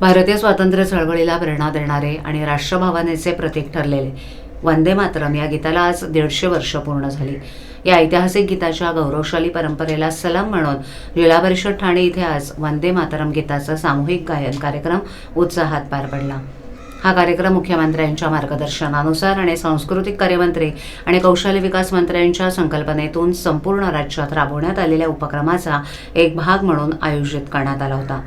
भारतीय स्वातंत्र्य चळवळीला प्रेरणा देणारे आणि राष्ट्रभावनेचे प्रतीक ठरलेले वंदे मातरम या गीताला आज दीडशे वर्ष पूर्ण झाली. या ऐतिहासिक गीताच्या गौरवशाली परंपरेला सलाम म्हणून जिल्हा परिषद ठाणे इथे आज वंदे मातरम गीताचा सामूहिक गायन कार्यक्रम उत्साहात पार पडला. हा कार्यक्रम मुख्यमंत्र्यांच्या मार्गदर्शनानुसार आणि सांस्कृतिक कार्यमंत्री आणि कौशल्य विकास मंत्र्यांच्या संकल्पनेतून संपूर्ण राज्यात राबवण्यात आलेल्या उपक्रमाचा एक भाग म्हणून आयोजित करण्यात आला होता.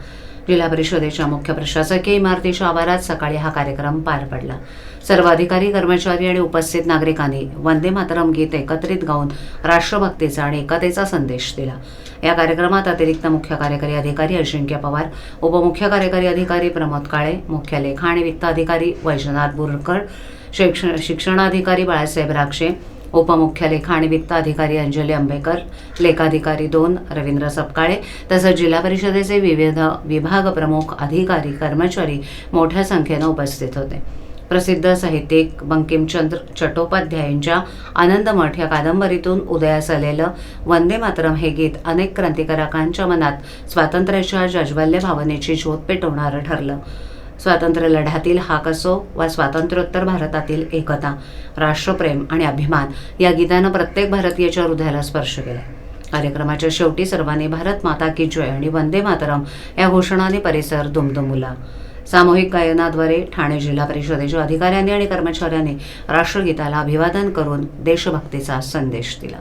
जिल्हा परिषदेच्या मुख्य प्रशासकीय इमारतीच्या आवारात सकाळी हा कार्यक्रम पार पडला. सर्व अधिकारी कर्मचारी आणि उपस्थित नागरिकांनी वंदे मातरम गीत एकत्रित गाऊन राष्ट्रभक्तीचा आणि एकतेचा संदेश दिला. या कार्यक्रमात अतिरिक्त मुख्य कार्यकारी अधिकारी अजिंक्य पवार उपमुख्य कार्यकारी अधिकारी प्रमोद काळे मुख्य लेखा आणि वित्त अधिकारी वैजनाथ बोरकर शिक्षण शिक्षणाधिकारी बाळासाहेब राक्षे उपमुख्य लेखा आणि वित्त अधिकारी अंजली आंबेकर लेखाधिकारी दोन रवींद्र सपकाळे तसंच जिल्हा परिषदेचे विविध विभाग प्रमुख अधिकारी कर्मचारी मोठ्या संख्येनं उपस्थित होते. प्रसिद्ध साहित्यिक बंकिमचंद्र चट्टोपाध्यायांच्या आनंदमठ या कादंबरीतून उदयास आलेलं वंदे मातरम हे गीत अनेक क्रांतिकारकांच्या मनात स्वातंत्र्याच्या जाज्वल्य भावनेची ज्योत पेटवणारं ठरलं. स्वातंत्र्य लढ्यातील हाक असो वा स्वातंत्र्योत्तर भारतातील एकता राष्ट्रप्रेम आणि अभिमान या गीतानं प्रत्येक भारतीयाच्या हृदयाला स्पर्श केला. कार्यक्रमाच्या शेवटी सर्वांनी भारत माता की जय आणि वंदे मातरम या घोषणाने परिसर दुमदुमला. सामूहिक गायनाद्वारे ठाणे जिल्हा परिषदेच्या अधिकाऱ्यांनी आणि कर्मचाऱ्यांनी राष्ट्रगीताला अभिवादन करून देशभक्तीचा संदेश दिला.